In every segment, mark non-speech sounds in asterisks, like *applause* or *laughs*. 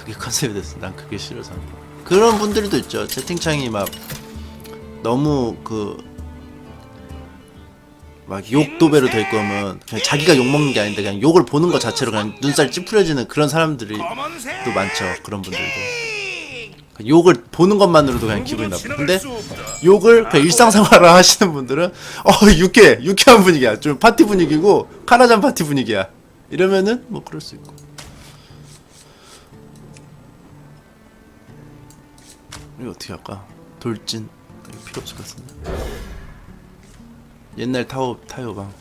그게 컨셉이 됐어. 난 그게 싫어서. 그런 분들도 있죠. 채팅창이 막 너무 그 막 욕 도배로 될 거면 그냥 자기가 욕 먹는 게 아닌데 그냥 욕을 보는 것 자체로 그냥 눈살 찌푸려지는 그런 사람들이 또 많죠. 그런 분들도. 욕을 보는 것만으로도 그냥 기분이 나빠. 근데 욕을 그냥 일상생활을 *laughs* 하시는 분들은 어 유쾌 유쾌한 분위기야. 좀 파티 분위기고 카나잔 파티 분위기야. 이러면은 뭐 그럴 수 있고. 이거 어떻게 할까? 돌진 필요 없을 것 같은데. 옛날 타워 타요방.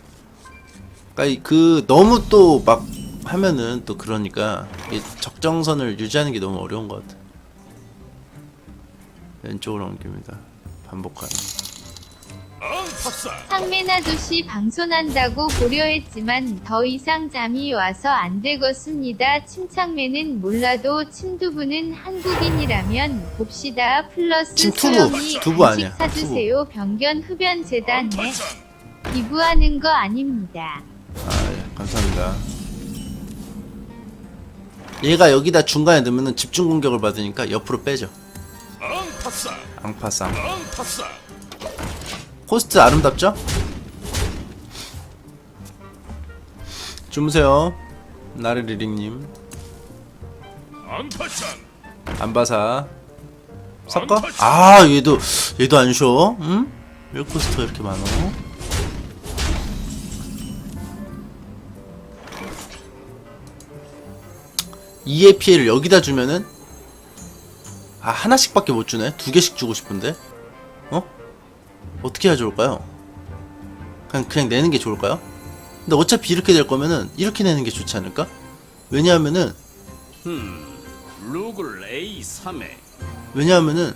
그러니까 이- 그 너무 또 막 하면은 또 그러니까 이 적정선을 유지하는 게 너무 어려운 것 같아. 왼쪽으로 옮깁니다. 반복하는. 상맨 아저씨 방송한다고 고려했지만 더 이상 잠이 와서 안 되겠습니다. 침착맨은 몰라도 침두부는 한국인이라면 봅시다. 플러스 침투부, 수영이 두부 간식 아니야, 사주세요. 병견 흡연 재단에 기부하는 거 아닙니다. 아, 예, 감사합니다. 얘가 여기다 중간에 넣으면 집중 공격을 받으니까 옆으로 빼죠. 앙파상. 코스트 아름답죠? 주무세요. 나르리링님. 안바사. 섞어? 아, 얘도, 얘도 안 쉬어. 응? 왜 코스트가 이렇게 많어? 이의 피해를 여기다 주면은 아 하나씩밖에 못 주네 두 개씩 주고 싶은데 어 어떻게 해야 좋을까요? 그냥 그냥 내는 게 좋을까요? 근데 어차피 이렇게 될 거면은 이렇게 내는 게 좋지 않을까? 왜냐하면은 룩을 A3에. 왜냐하면은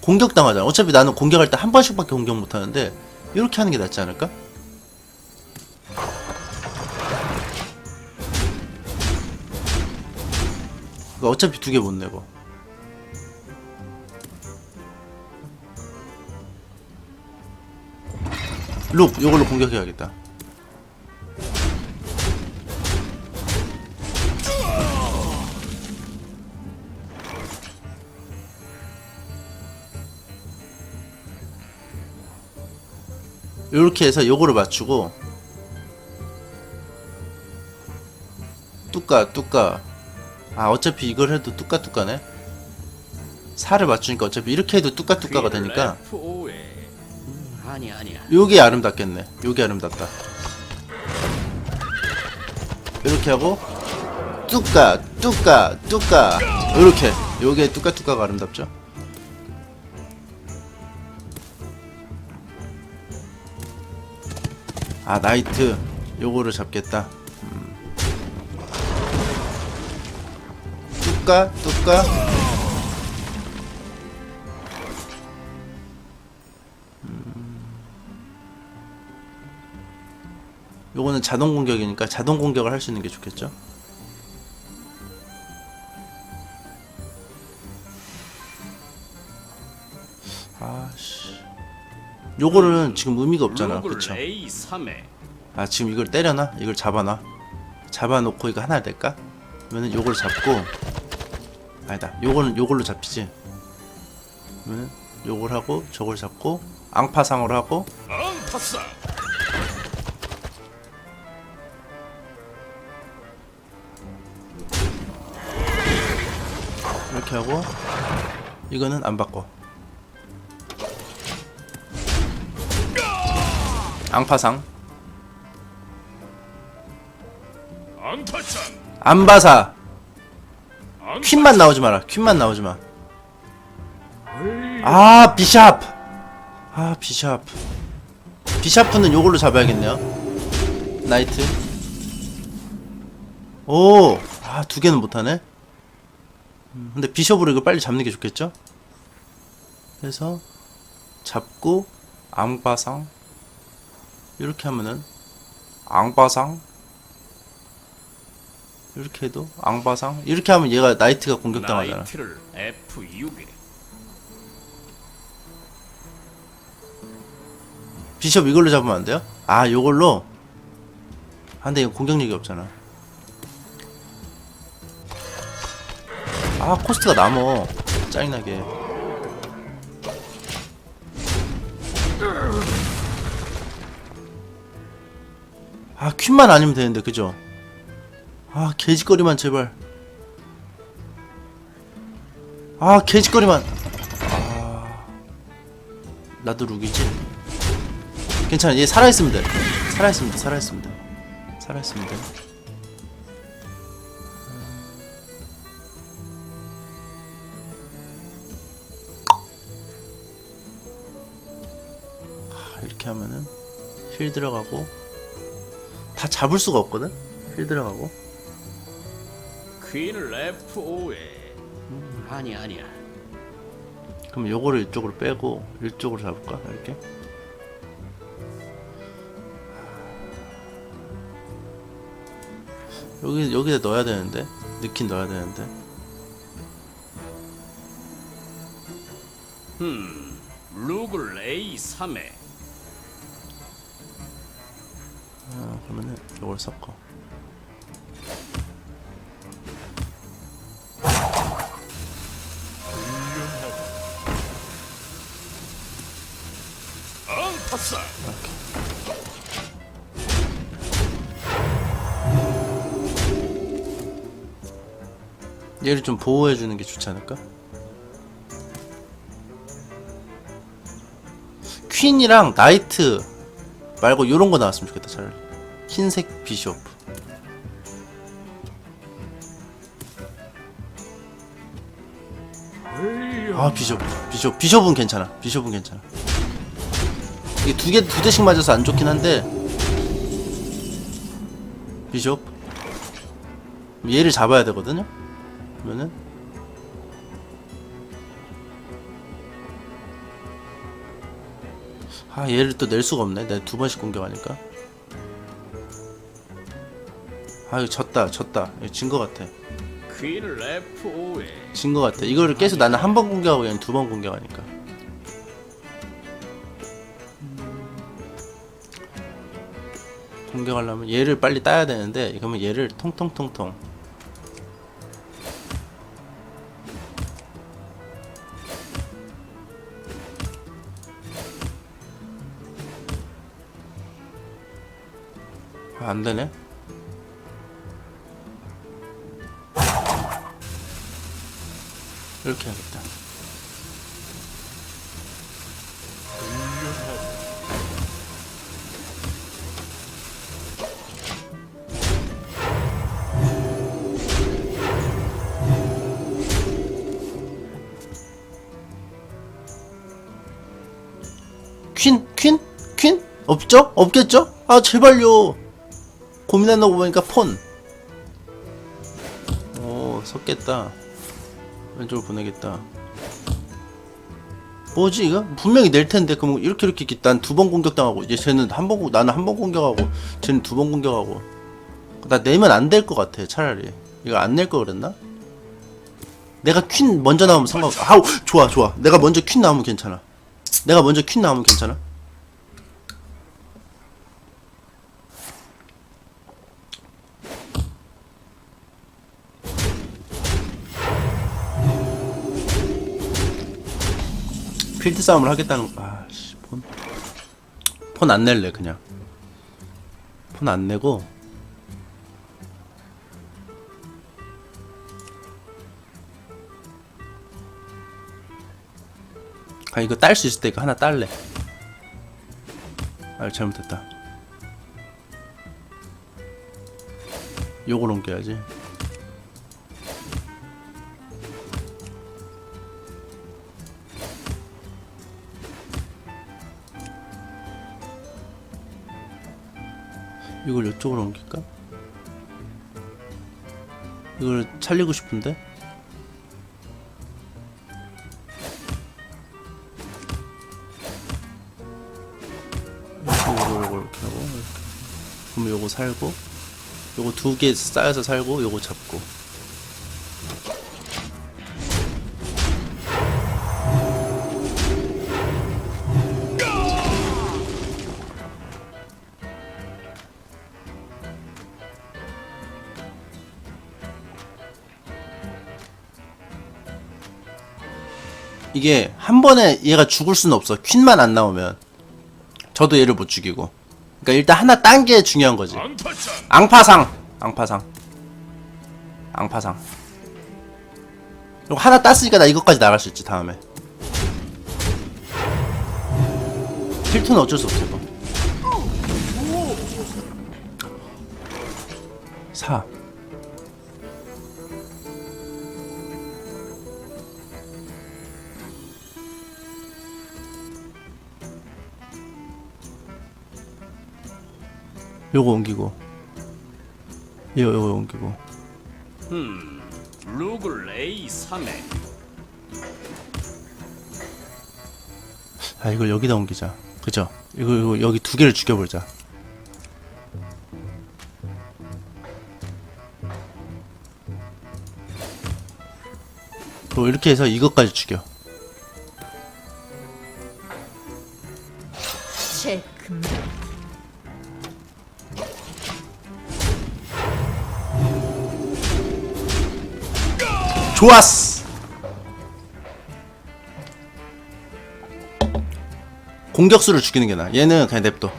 공격 당하잖아. 어차피 나는 공격할 때 한 번씩밖에 공격 못 하는데 이렇게 하는 게 낫지 않을까? 어차피 두 개 못 내고 룩 이걸로 공격해야겠다. 이렇게 해서 요거를 맞추고 뚜까 뚜까. 아 어차피 이걸 해도 뚜까 뚜까네? 살을 맞추니까 어차피 이렇게 해도 뚜까 뚜까가 되니까. F5에 아니 아니야 요게 아름답겠네. 요게 아름답다. 이렇게 하고 뚜까 뚜까 뚜까. 이렇게. 요게 뚜까 뚜까가 아름답죠? 아 나이트. 요거를 잡겠다. 음. 뚜까 뚜까 요거는 자동 공격이니까 자동 공격을 할 수 있는 게 좋겠죠? 아씨. 요거는 지금 의미가 없잖아. 그쵸? A3에 아, 지금 이걸 때려놔? 이걸 잡아놔? 잡아놓고 이거 하나 낼까? 그러면은 요걸 잡고 아니다. 요거는 요걸로 잡히지. 그러면은 요걸 하고 저걸 잡고 앙파상으로 하고 이 렇게 하고 이거는 안 바꿔. 앙파상. 안바사. 퀸만 나오지 마라. 퀸만 나오지 마아 비샵 아 비샵 비샤프는 요걸로 잡아야겠네요. 나이트. 오아두 개는 못하네. 음, 근데 비숍으로 이거 빨리 잡는 게 좋겠죠? 그래서 잡고 앙바상 이렇게 하면은 앙바상 이렇게 해도 앙바상 이렇게 하면 얘가 나이트가 공격당하잖아 나이트를 F6에 비숍 이걸로 잡으면 안 돼요? 아 요걸로 아 근데 이거 공격력이 없잖아 아 코스트가 남어. 짜증나게. 아 퀸만 아니면 되는데 그죠? 아 개짓거리만 제발. 아 개짓거리만. 아 나도 룩이지? 괜찮아 얘 살아있으면 돼. 살아있으면 돼 살아있으면 돼. 살아있으면 돼 힐 들어가고. 다 잡을 수가 없거든? 힐 들어가고. 퀸을 F5에 아니 아니야. 그럼 요거를 이쪽으로 빼고 이쪽으로 잡을까? 이렇게? 여기 여기다 넣어야 되는데? 넣긴 넣어야 되는데? 음 룩을 A3에 아, 그러면은 요걸 섞어. 얘를 좀 보호해 주는 게 좋지 않을까? 퀸이랑 나이트 말고 요런 거 나왔으면 좋겠다 차라리 흰색 비숍. 아 비숍 비숍 비숍은 괜찮아. 비숍은 괜찮아. 이게 두 개 두 대씩 맞아서 안 좋긴 한데. 비숍. 얘를 잡아야 되거든요? 그러면은. 아 얘를 또 낼 수가 없네. 내가 두 번씩 공격하니까 아 이거 졌다 졌다. 진 거 같아. 퀸을 F5에. 진 거 같아. 이거를 계속 나는 한 번 공격하고 그냥 두번 공격하니까. 공격하려면 얘를 빨리 따야 되는데 그러면 얘를 통통통통. 아, 안 되네. 이렇게 해야겠다. 퀸? 퀸? 퀸? 없죠? 없겠죠? 아 제발요 거 보니까 폰. 오, 섰겠다. 왼쪽으로 보내겠다. 뭐지 이거? 분명히 낼 텐데. 그럼 이렇게 이렇게 난 두 번 공격당하고 이제 쟤는 한 번 나는 한 번 공격하고 쟤는 두 번 공격하고. 나 내면 안 될 것 같아 차라리. 이거 안 낼 거 그랬나? 내가 퀸 먼저 나오면 상관없어. 아우 좋아 좋아. 내가 먼저 퀸 나오면 괜찮아. 내가 먼저 퀸 나오면 괜찮아 필드 싸움을 하겠다는 아씨 폰. 폰 안 낼래 그냥. 폰 안 내고. 아 이거 딸 수 있을 때 이거 하나 딸래. 아 잘못했다. 요걸 옮겨야지 이걸 이쪽으로 옮길까? 이걸 살리고 싶은데? 요거 요거 이렇게 하고 이렇게 그럼 요거 살고 요거 두 개 쌓여서 살고 요거 잡고 이게 한 번에 얘가 죽을 수는 없어. 퀸만 안 나오면. 저도 얘를 못 죽이고. 그러니까 일단 하나 딴 게 중요한 거지. 앙파상. 앙파상. 앙파상. 그리고 하나 땄으니까 나 이것까지 나갈 수 있지 다음에. 필터는 어쩔 수 없어 이거. 4 요거 옮기고. 이거 요거 옮기고. 음 룩을 A 3에. 아 이걸 여기다 옮기자. 그죠? 이거 이거 여기 두 개를 죽여보자. 또 이렇게 해서 이것까지 죽여 좋았어. 공격수를 죽이는 게 나아. 얘는 그냥 냅둬.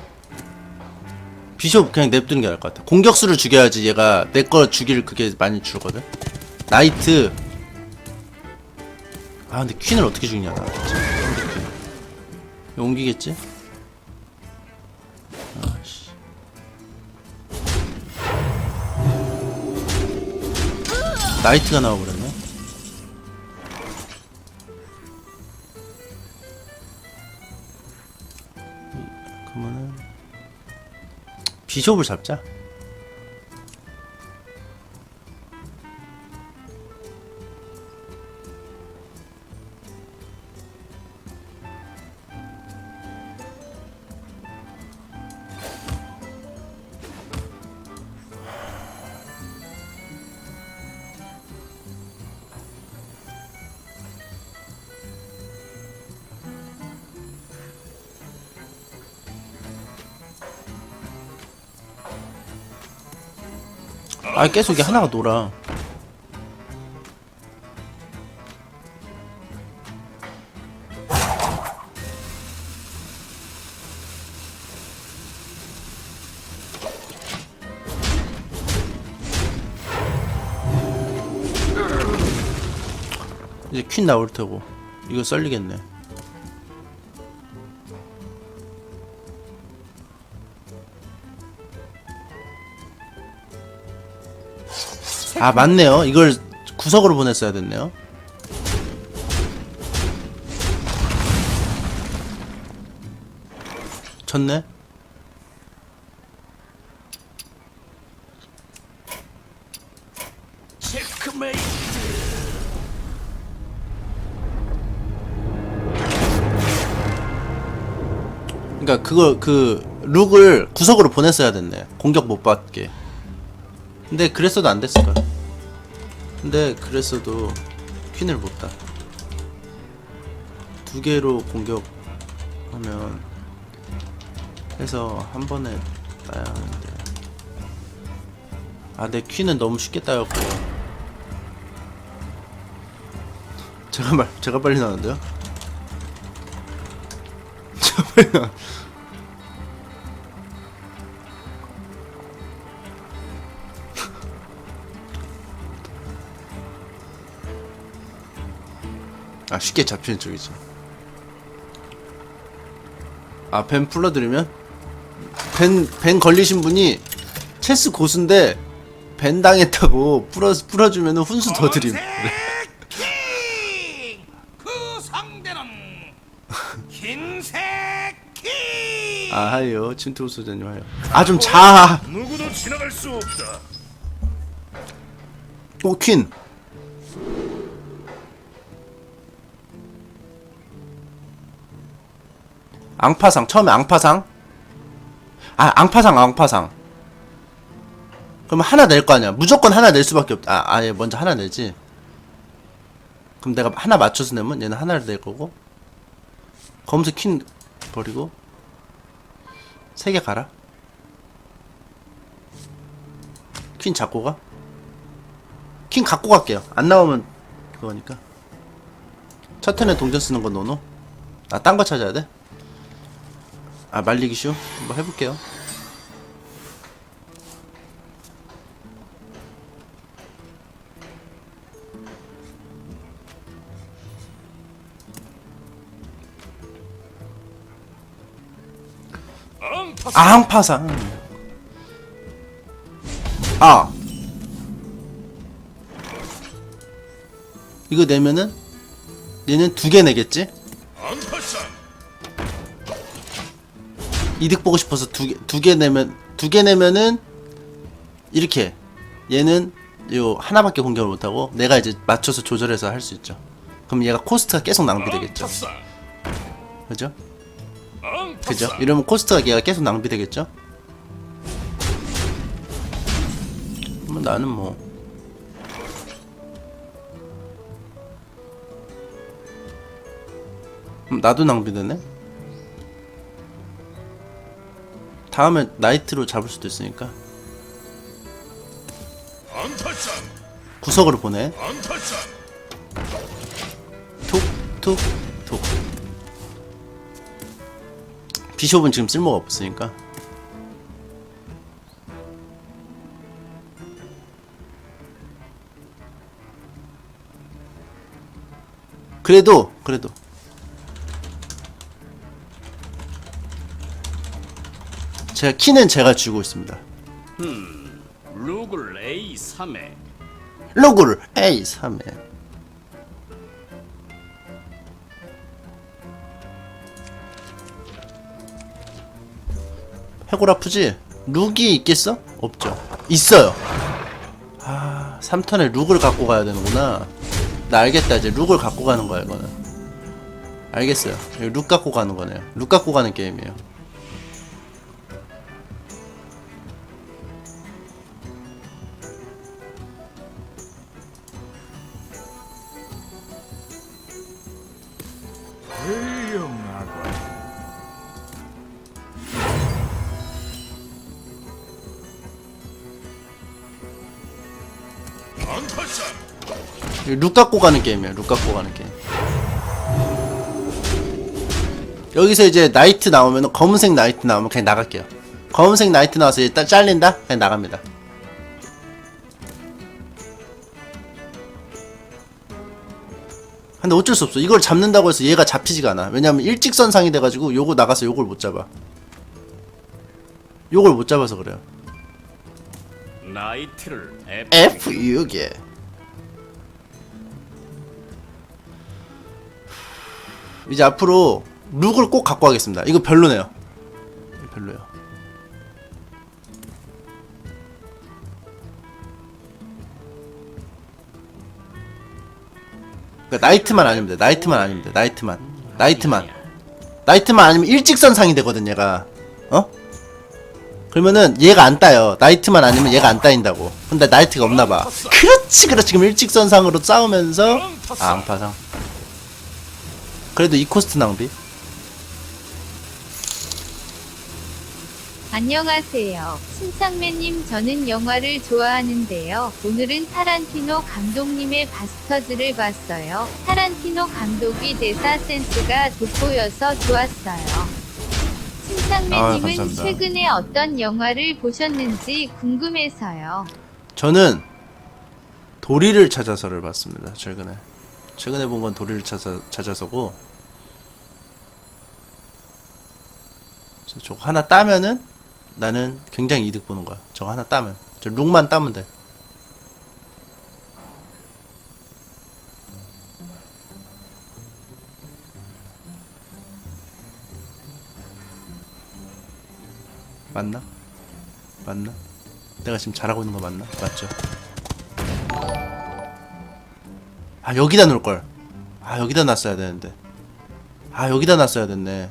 비숍 그냥 냅두는 게 나을 것 같아. 공격수를 죽여야지 얘가 내 거 죽일 그게 많이 줄거든. 나이트. 아 근데 퀸을 어떻게 죽이냐 나. 옮기겠지? 아씨. 나이트가 나와버렸네 비숍을 잡자. 아 계속 이게 하나가 놀아. 이제 퀸 나올 테고 이거 썰리겠네. 아 맞네요. 이걸 구석으로 보냈어야 됐네요. 체크메이트 그러니까 그거 그 룩을 구석으로 보냈어야 됐네. 공격 못 받게. 근데 그랬어도 안 됐을 거야. 근데 그랬어도 퀸을 못 따. 두 개로 공격하면 해서 한 번에 따야 하는데. 아, 내 퀸은 너무 쉽게 따였고. 제가 말 제가 빨리 나는데요? *laughs* 제가 빨리 나. 아 쉽게 잡히는 쪽이죠. 아벤 풀러드리면 벤 벤 걸리신 분이 체스 고수인데 벤 당했다고 풀어 풀어주면 훈수 더 드림. 킹! 그 상대는 흰색 킹! 아 하요 침투 소장님 하요. 아좀 자. 누구도 지나갈 수 없다. 오 퀸. 앙파상 처음에 앙파상. 아 앙파상 앙파상. 그럼 하나 낼 거 아니야. 무조건 하나 낼 수밖에 없다. 아, 아예 먼저 하나 내지. 그럼 내가 하나 맞춰서 내면 얘는 하나를 낼 거고. 검색 퀸 버리고 세 개 가라. 퀸 잡고 가. 퀸 갖고 갈게요. 안 나오면 그거니까. 첫 턴에 동전 쓰는 건 노노? 아, 딴거 찾아야 돼? 아, 말리기 쇼? 한번 해볼게요. 앙파상. 아. 이거 내면은 얘는 두 개 내겠지? 이득 보고 싶어서 두 개 두 개 내면 두 개 내면은 이렇게 얘는 요 하나밖에 공격을 못 하고 내가 이제 맞춰서 조절해서 할 수 있죠. 그럼 얘가 코스트가 계속 낭비되겠죠. 그죠? 그죠? 이러면 코스트가 얘가 계속 낭비되겠죠? 뭐 나는 뭐 음, 나도 낭비되네? 다음에 나이트로 잡을 수도 있으니까 구석으로 보내 엉터스 톡, 톡, 톡. 비숍은 지금 쓸모가 없으니까. 그래도, 그래도. 제가 키는 제가 쥐고 있습니다. 루글 A 3에. 로그를 A 3에. 해골 아프지? 룩이 있겠어? 없죠. 있어요. 아 3턴에 룩을 갖고 가야 되는구나. 나 알겠다. 이제 룩을 갖고 가는 거야 이거는. 알겠어요. 이거 룩 갖고 가는 거네요. 룩 갖고 가는 게임이에요 룩 갖고 가는 게임이에요. 룩 갖고 가는 게임. 여기서 이제 나이트 나오면 검은색 나이트 나오면 그냥 나갈게요. 검은색 나이트 나와서 일단 잘린다? 그냥 나갑니다. 근데 어쩔 수 없어. 이걸 잡는다고 해서 얘가 잡히지가 않아. 왜냐면 일직선상이 돼가지고 요거 나가서 요걸 못 잡아. 요걸 못 잡아서 그래요. 나이트를 F F 6에 이제 앞으로 룩을 꼭 갖고 가겠습니다. 이거 별로네요. 별로요. 그러니까 나이트만 아니면 돼. 나이트만 아니면 돼. 나이트만. 나이트만. 나이트만 아니면 일직선 상이 되거든 얘가. 어? 그러면은 얘가 안 따요. 나이트만 아니면 얘가 안 따인다고. 근데 나이트가 없나 봐. 그렇지, 그렇지. 그럼 일직선 상으로 싸우면서 아, 앙파상. 그래도 이 코스트 낭비. 안녕하세요. 신상매님 저는 영화를 좋아하는데요. 오늘은 타란티노 감독님의 바스터즈를 봤어요. 타란티노 감독이 대사 센스가 돋보여서 좋았어요. 아, 신상매님은 감사합니다. 최근에 어떤 영화를 보셨는지 궁금해서요. 저는 도리를 찾아서를 봤습니다. 최근에. 최근에 본 건 도리를 찾아, 찾아서고. 저거 하나 따면은 나는 굉장히 이득 보는 거야. 저거 하나 따면. 저 룩만 따면 돼. 맞나? 맞나? 내가 지금 잘하고 있는 거 맞나? 맞죠? 아 여기다 놓을 걸. 아 여기다 놨어야 되는데. 아 여기다 놨어야 됐네.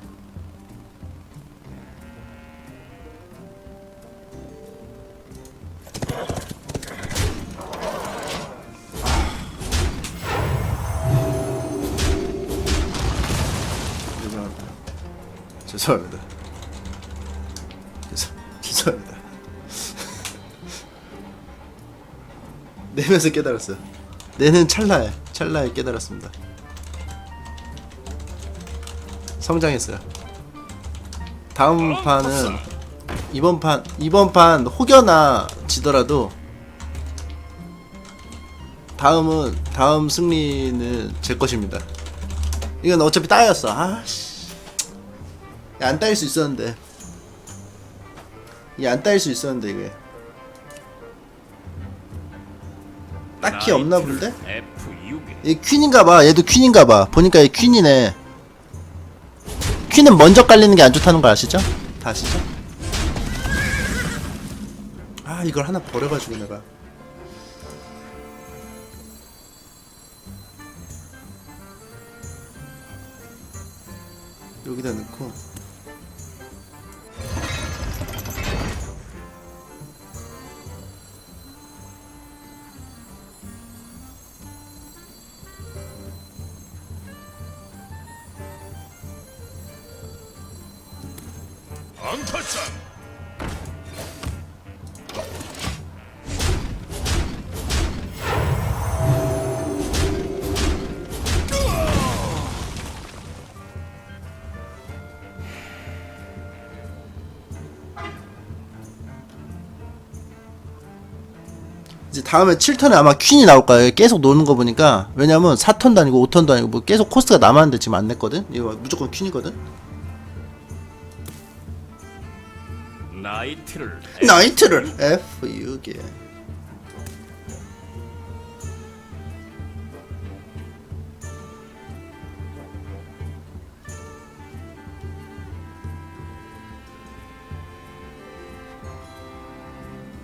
죄송합니다. 죄송, 죄송합니다. *laughs* 내면서 깨달았어요. 내는 찰나에 찰나에 깨달았습니다. 성장했어요. 다음 판은 이번 판 이번 판 혹여나 지더라도 다음은 다음 승리는 제 것입니다. 이건 어차피 따였어. 아씨. 안 따일 수 있었는데. 이게 안 따일 수 있었는데 이게. 딱히 없나 본데? F6에 얘 퀸인가봐. 얘도 퀸인가봐. 보니까 얘 퀸이네. 퀸은 먼저 깔리는 게 안 좋다는 거 아시죠? 다 아시죠? 아 이걸 하나 버려가지고 내가. 여기다 넣고. 엉터전 이제 다음에 7턴에 아마 퀸이 나올 거예요. 계속 노는 거 보니까 왜냐면 4턴도 아니고 5턴도 아니고 뭐 계속 코스가 남았는데 지금 안 냈거든. 이거 무조건 퀸이거든. 나이트를 나이트를 F 6에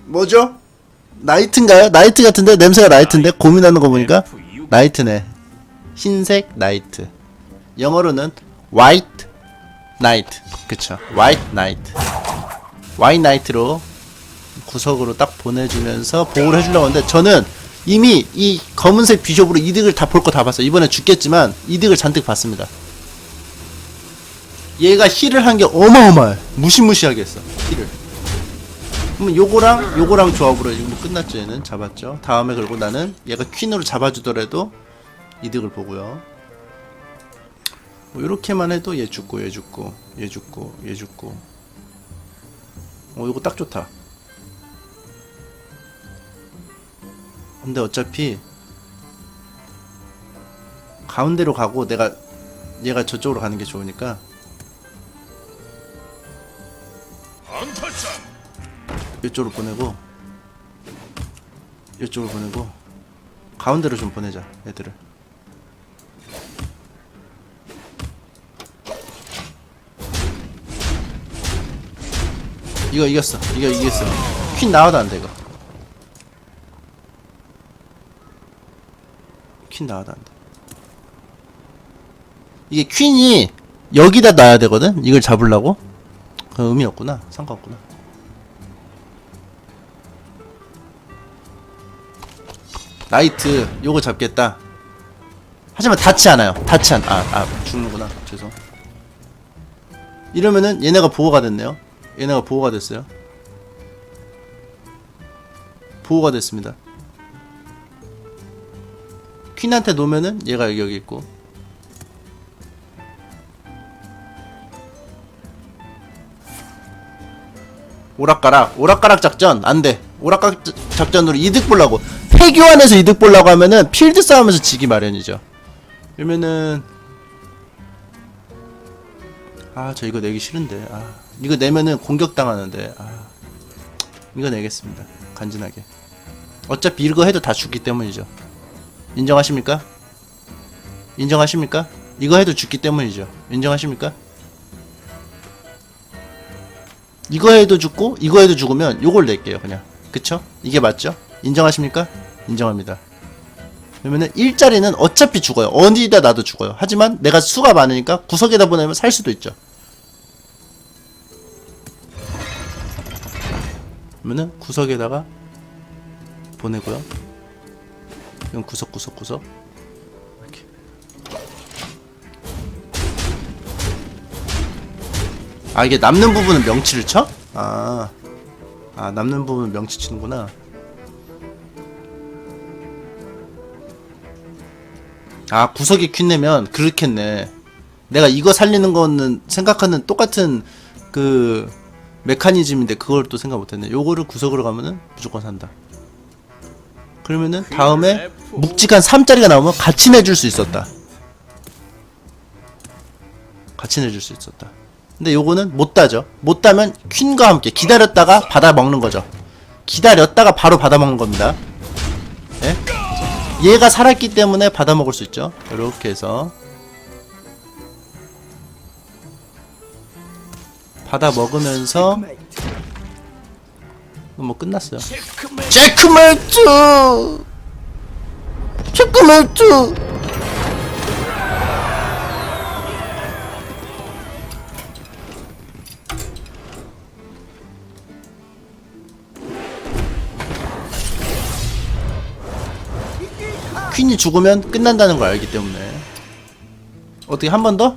뭐죠? 나이트인가요? 나이트 같은데 냄새가 나이트인데 고민하는 거 보니까 F6 나이트네. 흰색 나이트. 영어로는 white night. 그쵸. white night. White night로 구석으로 딱 보내주면서 보호를 해주려고 하는데 저는 이미 이 검은색 비숍으로 이득을 다 볼 거 다 봤어요. 이번에 죽겠지만 이득을 잔뜩 봤습니다. 얘가 힐을 한 게 어마어마해. 무시무시하게 했어. 힐을. 그럼 요거랑 요거랑 조합으로 지금 끝났죠 얘는 잡았죠 다음에 그리고 나는 얘가 퀸으로 잡아주더라도 이득을 보고요 뭐 요렇게만 해도 얘 죽고 얘 죽고 얘 죽고 얘 죽고 어 요거 딱 좋다. 근데 어차피 가운데로 가고 내가 얘가 저쪽으로 가는 게 좋으니까. 이쪽으로 보내고 이쪽으로 보내고 가운데로 좀 보내자 애들을 이거 이겼어. 이거 이겼어. 퀸 나와도 안돼 이거. 퀸 나와도 안돼. 이게 퀸이 여기다 놔야 되거든? 이걸 잡으려고? 그 의미 없구나. 상관없구나. 나이트 요거 잡겠다. 하지만 닿지 않아요. 닿지 않.. 아, 아 죽는구나. 죄송. 이러면은 얘네가 보호가 됐네요 얘네가 보호가 됐어요? 보호가 됐습니다. 퀸한테 놓으면은 얘가 여기, 여기 있고. 오락가락 오락가락 작전 안돼. 오락가락 자- 작전으로 이득 보려고. 폐교환에서 이득 보려고 하면은 필드 싸움에서 지기 마련이죠. 그러면은 아 저 이거 내기 싫은데. 아 이거 내면은 공격당하는데 아 이거 내겠습니다 간지나게 어차피 이거 해도 다 죽기 때문이죠 인정하십니까? 인정하십니까? 이거 해도 죽기 때문이죠 인정하십니까? 이거 해도 죽고 이거 해도 죽으면 요걸 낼게요 그냥 그쵸? 이게 맞죠? 인정하십니까? 인정합니다 그러면은 일자리는 어차피 죽어요 어디다 놔도 죽어요 하지만 내가 수가 많으니까 구석에다 보내면 살 수도 있죠 그러면은 구석에다가 보내고요 이건 구석 구석 구석 아 이게 남는 부분은 명치를 쳐? 아, 아 남는 부분은 명치 치는구나. 아 구석에 퀸 내면 그렇겠네. 내가 이거 살리는 거는 생각하는 똑같은 그 메커니즘인데 그걸 또 생각 못했네. 요거를 구석으로 가면은 무조건 산다. 그러면은 다음에 묵직한 3짜리가 나오면 같이 내줄 수 있었다. 같이 내줄 수 있었다. 근데 요거는 못 따죠. 못 따면 퀸과 함께 기다렸다가 받아 먹는 거죠. 기다렸다가 바로 받아 먹는 겁니다. 예? 얘가 살았기 때문에 받아 먹을 수 있죠. 이렇게 해서 받아 먹으면서 뭐 끝났어요. 체크메이트! 체크메이트! 퀸이 죽으면 끝난다는 걸 알기 때문에 어떻게 한 번 더?